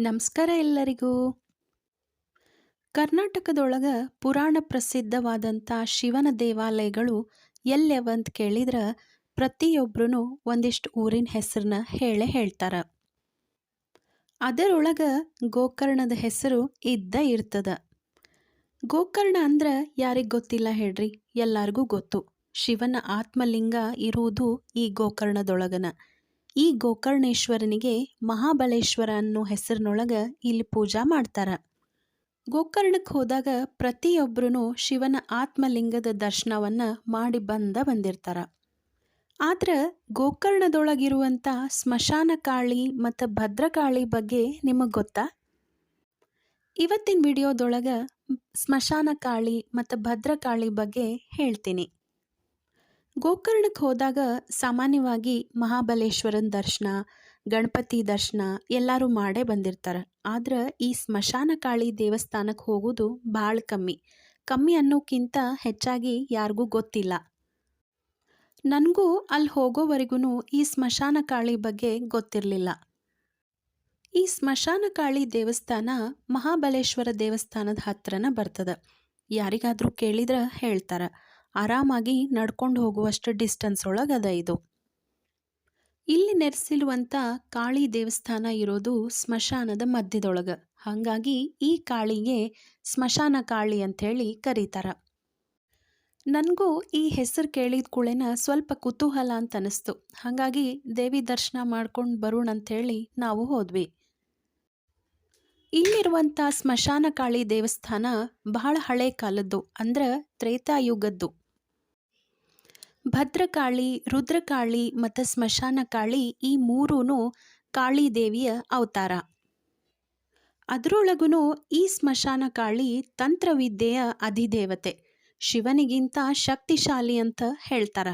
ನಮಸ್ಕಾರ ಎಲ್ಲರಿಗೂ. ಕರ್ನಾಟಕದೊಳಗ ಪುರಾಣ ಪ್ರಸಿದ್ಧವಾದಂಥ ಶಿವನ ದೇವಾಲಯಗಳು ಎಲ್ಲೆವಂತ ಕೇಳಿದ್ರೆ ಪ್ರತಿಯೊಬ್ಬರೂ ಒಂದಿಷ್ಟು ಊರಿನ ಹೆಸರನ್ನ ಹೇಳೇ ಹೇಳ್ತಾರ. ಅದರೊಳಗ ಗೋಕರ್ಣದ ಹೆಸರು ಇದ್ದ ಇರ್ತದ. ಗೋಕರ್ಣ ಅಂದ್ರ ಯಾರಿಗೆ ಗೊತ್ತಿಲ್ಲ ಹೇಳ್ರಿ, ಎಲ್ಲರಿಗೂ ಗೊತ್ತು. ಶಿವನ ಆತ್ಮಲಿಂಗ ಇರುವುದು ಈ ಗೋಕರ್ಣದೊಳಗನ. ಈ ಗೋಕರ್ಣೇಶ್ವರನಿಗೆ ಮಹಾಬಲೇಶ್ವರ ಅನ್ನೋ ಹೆಸರಿನೊಳಗೆ ಇಲ್ಲಿ ಪೂಜಾ ಮಾಡ್ತಾರ. ಗೋಕರ್ಣಕ್ಕೆ ಹೋದಾಗ ಪ್ರತಿಯೊಬ್ಬರೂ ಶಿವನ ಆತ್ಮಲಿಂಗದ ದರ್ಶನವನ್ನ ಮಾಡಿ ಬಂದ ಬಂದಿರ್ತಾರ. ಆದ್ರೆ ಗೋಕರ್ಣದೊಳಗಿರುವಂಥ ಸ್ಮಶಾನ ಕಾಳಿ ಮತ್ತು ಭದ್ರಕಾಳಿ ಬಗ್ಗೆ ನಿಮಗೆ ಗೊತ್ತಾ? ಇವತ್ತಿನ ವಿಡಿಯೋದೊಳಗೆ ಸ್ಮಶಾನ ಕಾಳಿ ಮತ್ತು ಭದ್ರಕಾಳಿ ಬಗ್ಗೆ ಹೇಳ್ತೀನಿ. ಗೋಕರ್ಣಕ್ಕೆ ಹೋದಾಗ ಸಾಮಾನ್ಯವಾಗಿ ಮಹಾಬಲೇಶ್ವರನ ದರ್ಶನ, ಗಣಪತಿ ದರ್ಶನ ಎಲ್ಲರೂ ಮಾಡೇ ಬಂದಿರ್ತಾರೆ. ಆದ್ರೆ ಈ ಸ್ಮಶಾನ ಕಾಳಿ ದೇವಸ್ಥಾನಕ್ಕೆ ಹೋಗೋದು ಭಾಳ ಕಮ್ಮಿ. ಕಮ್ಮಿ ಅನ್ನೋಕ್ಕಿಂತ ಹೆಚ್ಚಾಗಿ ಯಾರಿಗೂ ಗೊತ್ತಿಲ್ಲ. ನನಗೂ ಅಲ್ಲಿ ಹೋಗೋವರೆಗೂ ಈ ಸ್ಮಶಾನ ಕಾಳಿ ಬಗ್ಗೆ ಗೊತ್ತಿರಲಿಲ್ಲ. ಈ ಸ್ಮಶಾನ ಕಾಳಿ ದೇವಸ್ಥಾನ ಮಹಾಬಲೇಶ್ವರ ದೇವಸ್ಥಾನದ ಹತ್ರನ ಬರ್ತದ. ಯಾರಿಗಾದರೂ ಕೇಳಿದ್ರೆ ಹೇಳ್ತಾರೆ. ಆರಾಮಾಗಿ ನಡ್ಕೊಂಡು ಹೋಗುವಷ್ಟು ಡಿಸ್ಟೆನ್ಸ್ ಒಳಗದ ಇದು. ಇಲ್ಲಿ ನೆರೆಸಿರುವಂಥ ಕಾಳಿ ದೇವಸ್ಥಾನ ಇರೋದು ಸ್ಮಶಾನದ ಮಧ್ಯದೊಳಗೆ. ಹಾಗಾಗಿ ಈ ಕಾಳಿಗೆ ಸ್ಮಶಾನ ಕಾಳಿ ಅಂಥೇಳಿ ಕರೀತಾರ. ನನಗೂ ಈ ಹೆಸರು ಕೇಳಿದ ಕೂಳೆನ ಸ್ವಲ್ಪ ಕುತೂಹಲ ಅಂತ ಅನಿಸ್ತು ಹಾಗಾಗಿ ದೇವಿ ದರ್ಶನ ಮಾಡ್ಕೊಂಡು ಬರೋಣ ಅಂಥೇಳಿ ನಾವು ಹೋದ್ವಿ. ಇಲ್ಲಿರುವಂಥ ಸ್ಮಶಾನ ಕಾಳಿ ದೇವಸ್ಥಾನ ಬಹಳ ಹಳೆ ಕಾಲದ್ದು, ಅಂದ್ರೆ ತ್ರೇತಾಯುಗದ್ದು. ಭದ್ರಕಾಳಿ, ರುದ್ರಕಾಳಿ ಮತ್ತು ಸ್ಮಶಾನಕಾಳಿ ಈ ಮೂರೂ ಕಾಳಿ ದೇವಿಯ ಅವತಾರ. ಅದರೊಳಗೂ ಈ ಸ್ಮಶಾನಕಾಳಿ ತಂತ್ರವಿದ್ಯೆಯ ಅಧಿದೇವತೆ. ಶಿವನಿಗಿಂತ ಶಕ್ತಿಶಾಲಿ ಅಂತ ಹೇಳ್ತಾರ.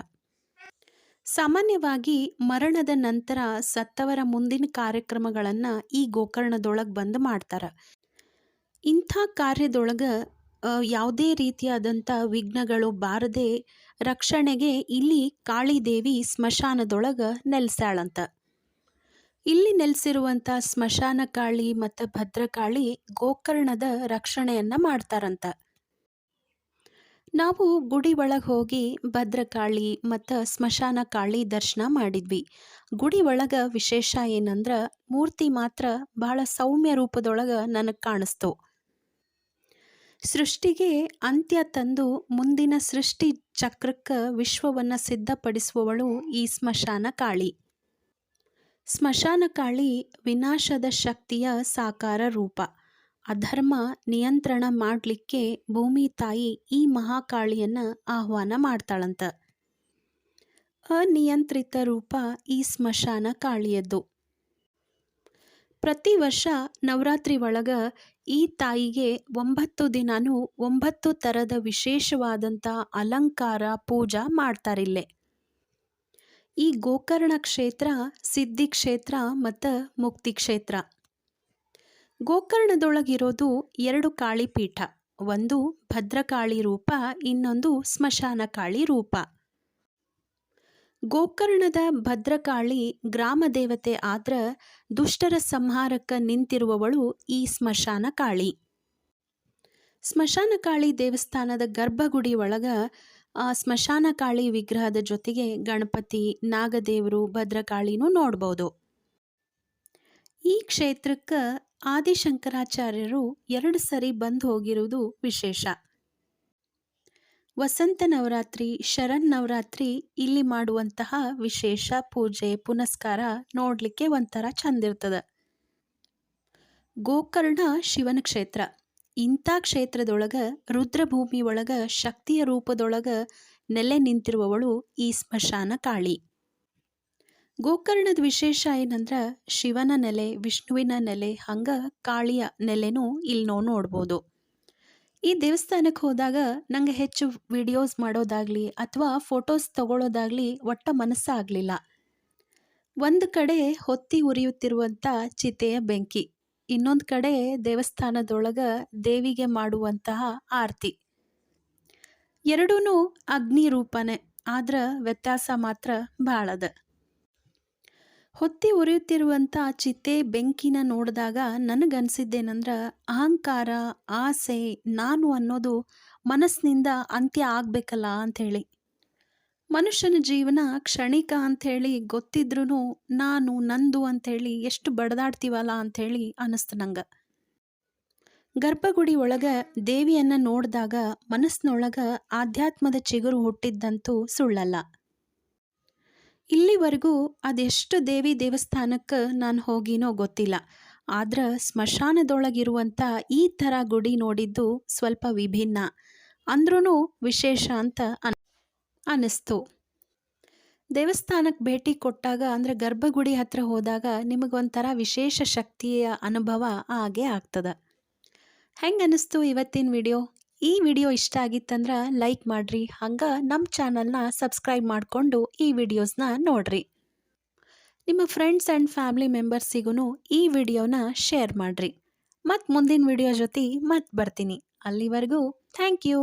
ಸಾಮಾನ್ಯವಾಗಿ ಮರಣದ ನಂತರ ಸತ್ತವರ ಮುಂದಿನ ಕಾರ್ಯಕ್ರಮಗಳನ್ನು ಈ ಗೋಕರ್ಣದೊಳಗೆ ಬಂದು ಮಾಡ್ತಾರ. ಇಂಥ ಕಾರ್ಯದೊಳಗೆ ಯಾವುದೇ ರೀತಿಯಾದಂಥ ವಿಘ್ನಗಳು ಬಾರದೆ ರಕ್ಷಣೆಗೆ ಇಲ್ಲಿ ಕಾಳಿದೇವಿ ಸ್ಮಶಾನದೊಳಗೆ ನೆಲೆಸಾಳಂತ ಇಲ್ಲಿ ನೆಲೆಸಿರುವಂಥ ಸ್ಮಶಾನ ಕಾಳಿ ಮತ್ತು ಭದ್ರಕಾಳಿ ಗೋಕರ್ಣದ ರಕ್ಷಣೆಯನ್ನು ಮಾಡ್ತಾರಂತ. ನಾವು ಗುಡಿ ಒಳಗೆ ಹೋಗಿ ಭದ್ರಕಾಳಿ ಮತ್ತು ಸ್ಮಶಾನ ಕಾಳಿ ದರ್ಶನ ಮಾಡಿದ್ವಿ. ಗುಡಿ ಒಳಗೆ ವಿಶೇಷ ಏನಂದ್ರೆ ಮೂರ್ತಿ ಮಾತ್ರ ಬಹಳ ಸೌಮ್ಯ ರೂಪದೊಳಗೆ ನನಗೆ ಕಾಣಿಸ್ತು. ಸೃಷ್ಟಿಗೆ ಅಂತ್ಯ ತಂದು ಮುಂದಿನ ಸೃಷ್ಟಿ ಚಕ್ರಕ್ಕೆ ವಿಶ್ವವನ್ನು ಸಿದ್ಧಪಡಿಸುವವಳು ಈ ಸ್ಮಶಾನ ಕಾಳಿ. ಸ್ಮಶಾನ ಕಾಳಿ ವಿನಾಶದ ಶಕ್ತಿಯ ಸಾಕಾರ ರೂಪ. ಅಧರ್ಮ ನಿಯಂತ್ರಣ ಮಾಡಲಿಕ್ಕೆ ಭೂಮಿ ತಾಯಿ ಈ ಮಹಾಕಾಳಿಯನ್ನು ಆಹ್ವಾನ ಮಾಡ್ತಾಳಂತ. ಅನಿಯಂತ್ರಿತ ರೂಪ ಈ ಸ್ಮಶಾನ ಕಾಳಿಯದ್ದು. ಪ್ರತಿ ವರ್ಷ ನವರಾತ್ರಿ ಒಳಗ ಈ ತಾಯಿಗೆ ಒಂಬತ್ತು ದಿನಾನೂ ಒಂಬತ್ತು ಥರದ ವಿಶೇಷವಾದಂಥ ಅಲಂಕಾರ, ಪೂಜಾ ಮಾಡ್ತಾರಿಲ್ಲೆ ಈ ಗೋಕರ್ಣ ಕ್ಷೇತ್ರ, ಸಿದ್ಧಿ ಕ್ಷೇತ್ರ ಮತ್ತು ಮುಕ್ತಿ ಕ್ಷೇತ್ರ. ಗೋಕರ್ಣದೊಳಗಿರೋದು ಎರಡು ಕಾಳಿಪೀಠ, ಒಂದು ಭದ್ರಕಾಳಿ ರೂಪ, ಇನ್ನೊಂದು ಸ್ಮಶಾನಕಾಳಿ ರೂಪ. ಗೋಕರ್ಣದ ಭದ್ರಕಾಳಿ ಗ್ರಾಮ ದೇವತೆ ಆದ್ರ ದುಷ್ಟರ ಸಂಹಾರಕ್ಕ ನಿಂತಿರುವವಳು ಈ ಸ್ಮಶಾನ ಕಾಳಿ ಸ್ಮಶಾನ ಕಾಳಿ ದೇವಸ್ಥಾನದ ಗರ್ಭಗುಡಿ ಒಳಗ ಆ ಸ್ಮಶಾನ ಕಾಳಿ ವಿಗ್ರಹದ ಜೊತೆಗೆ ಗಣಪತಿ, ನಾಗದೇವರು, ಭದ್ರಕಾಳಿನೂ ನೋಡ್ಬೋದು. ಈ ಕ್ಷೇತ್ರಕ್ಕೆ ಆದಿಶಂಕರಾಚಾರ್ಯರು ಎರಡು ಸರಿ ಬಂದು ಹೋಗಿರುವುದು ವಿಶೇಷ. ವಸಂತ ನವರಾತ್ರಿ ಶರಣ್ ನವರಾತ್ರಿ ಇಲ್ಲಿ ಮಾಡುವಂತಹ ವಿಶೇಷ ಪೂಜೆ, ಪುನಸ್ಕಾರ ನೋಡಲಿಕ್ಕೆ ಒಂಥರ ಚಂದಿರ್ತದ ಗೋಕರ್ಣ ಶಿವನ ಕ್ಷೇತ್ರ. ಇಂಥ ಕ್ಷೇತ್ರದೊಳಗ ರುದ್ರಭೂಮಿ ಒಳಗ ಶಕ್ತಿಯ ರೂಪದೊಳಗ ನೆಲೆ ನಿಂತಿರುವವಳು ಈ ಸ್ಮಶಾನ ಕಾಳಿ. ಗೋಕರ್ಣದ ವಿಶೇಷ ಏನಂದ್ರೆ ಶಿವನ ನೆಲೆ, ವಿಷ್ಣುವಿನ ನೆಲೆ ಹಂಗ ಕಾಳಿಯ ನೆಲೆನೂ ಇಲ್ಲಿ ನಾವು ನೋಡ್ಬೋದು. ಈ ದೇವಸ್ಥಾನಕ್ಕೆ ಹೋದಾಗ ನನಗೆ ಹೆಚ್ಚು ವಿಡಿಯೋಸ್ ಮಾಡೋದಾಗಲಿ ಅಥವಾ ಫೋಟೋಸ್ ತಗೊಳ್ಳೋದಾಗಲಿ ಒಟ್ಟ ಮನಸ್ಸಾಗಲಿಲ್ಲ ಒಂದು ಕಡೆ ಹೊತ್ತಿ ಉರಿಯುತ್ತಿರುವಂಥ ಚಿತೆಯ ಬೆಂಕಿ, ಇನ್ನೊಂದು ಕಡೆ ದೇವಸ್ಥಾನದೊಳಗೆ ದೇವಿಗೆ ಮಾಡುವಂತಹ ಆರತಿ. ಎರಡೂ ಅಗ್ನಿ ರೂಪನೇ ಆದ್ರೆ ವ್ಯತ್ಯಾಸ ಮಾತ್ರ ಭಾಳದ ಹೊತ್ತಿ ಉರಿಯುತ್ತಿರುವಂಥ ಚಿತೆ ಬೆಂಕಿನ ನೋಡಿದಾಗ ನನಗನ್ಸಿದ್ದೇನಂದ್ರೆ ಅಹಂಕಾರ, ಆಸೆ, ನಾನು ಅನ್ನೋದು ಮನಸ್ಸಿನಿಂದ ಅಂತ್ಯ ಆಗಬೇಕಲ್ಲ ಅಂಥೇಳಿ. ಮನುಷ್ಯನ ಜೀವನ ಕ್ಷಣಿಕ ಅಂಥೇಳಿ ಗೊತ್ತಿದ್ರೂ ನಾನು, ನಂದು ಅಂಥೇಳಿ ಎಷ್ಟು ಬಡದಾಡ್ತೀವಲ್ಲ ಅಂಥೇಳಿ ಅನ್ನಿಸ್ತು ನಂಗೆ. ಗರ್ಭಗುಡಿ ಒಳಗೆ ದೇವಿಯನ್ನು ನೋಡಿದಾಗ ಮನಸ್ಸಿನೊಳಗೆ ಆಧ್ಯಾತ್ಮದ ಚಿಗುರು ಹುಟ್ಟಿದ್ದಂತೂ ಸುಳ್ಳಲ್ಲ. ಇಲ್ಲಿವರೆಗೂ ಅದೆಷ್ಟು ದೇವಿ ದೇವಸ್ಥಾನಕ್ಕೆ ನಾನು ಹೋಗಿನೋ ಗೊತ್ತಿಲ್ಲ. ಆದ್ರೆ ಸ್ಮಶಾನದೊಳಗಿರುವಂಥ ಈ ಥರ ಗುಡಿ ನೋಡಿದ್ದು ಸ್ವಲ್ಪ ವಿಭಿನ್ನ. ಅಂದ್ರೂ ವಿಶೇಷ ಅಂತ ಅನ್, ಅನ್ನಿಸ್ತು. ದೇವಸ್ಥಾನಕ್ಕೆ ಭೇಟಿ ಕೊಟ್ಟಾಗ ಅಂದರೆ ಗರ್ಭಗುಡಿ ಹತ್ರ ಹೋದಾಗ ನಿಮಗೊಂಥರ ವಿಶೇಷ ಶಕ್ತಿಯ ಅನುಭವ ಹಾಗೆ ಆಗ್ತದೆ. ಹೆಂಗೆ ಅನ್ನಿಸ್ತು ಇವತ್ತಿನ ವಿಡಿಯೋ? ಈ ವಿಡಿಯೋ ಇಷ್ಟ ಆಗಿತ್ತಂದ್ರೆ ಲೈಕ್ ಮಾಡ್ರಿ, ಹಂಗೆ ನಮ್ಮ ಚಾನಲ್ನ ಸಬ್ಸ್ಕ್ರೈಬ್ ಮಾಡಿಕೊಂಡು ಈ ವಿಡಿಯೋಸ್ನ ನೋಡ್ರಿ. ನಿಮ್ಮ ಫ್ರೆಂಡ್ಸ್ ಆ್ಯಂಡ್ ಫ್ಯಾಮಿಲಿ ಮೆಂಬರ್ಸಿಗೂ ಈ ವಿಡಿಯೋನ ಶೇರ್ ಮಾಡಿರಿ. ಮತ್ತು ಮುಂದಿನ ವಿಡಿಯೋ ಜೊತೆ ಮತ್ತೆ ಬರ್ತೀನಿ. ಅಲ್ಲಿವರೆಗೂ ಥ್ಯಾಂಕ್ ಯು.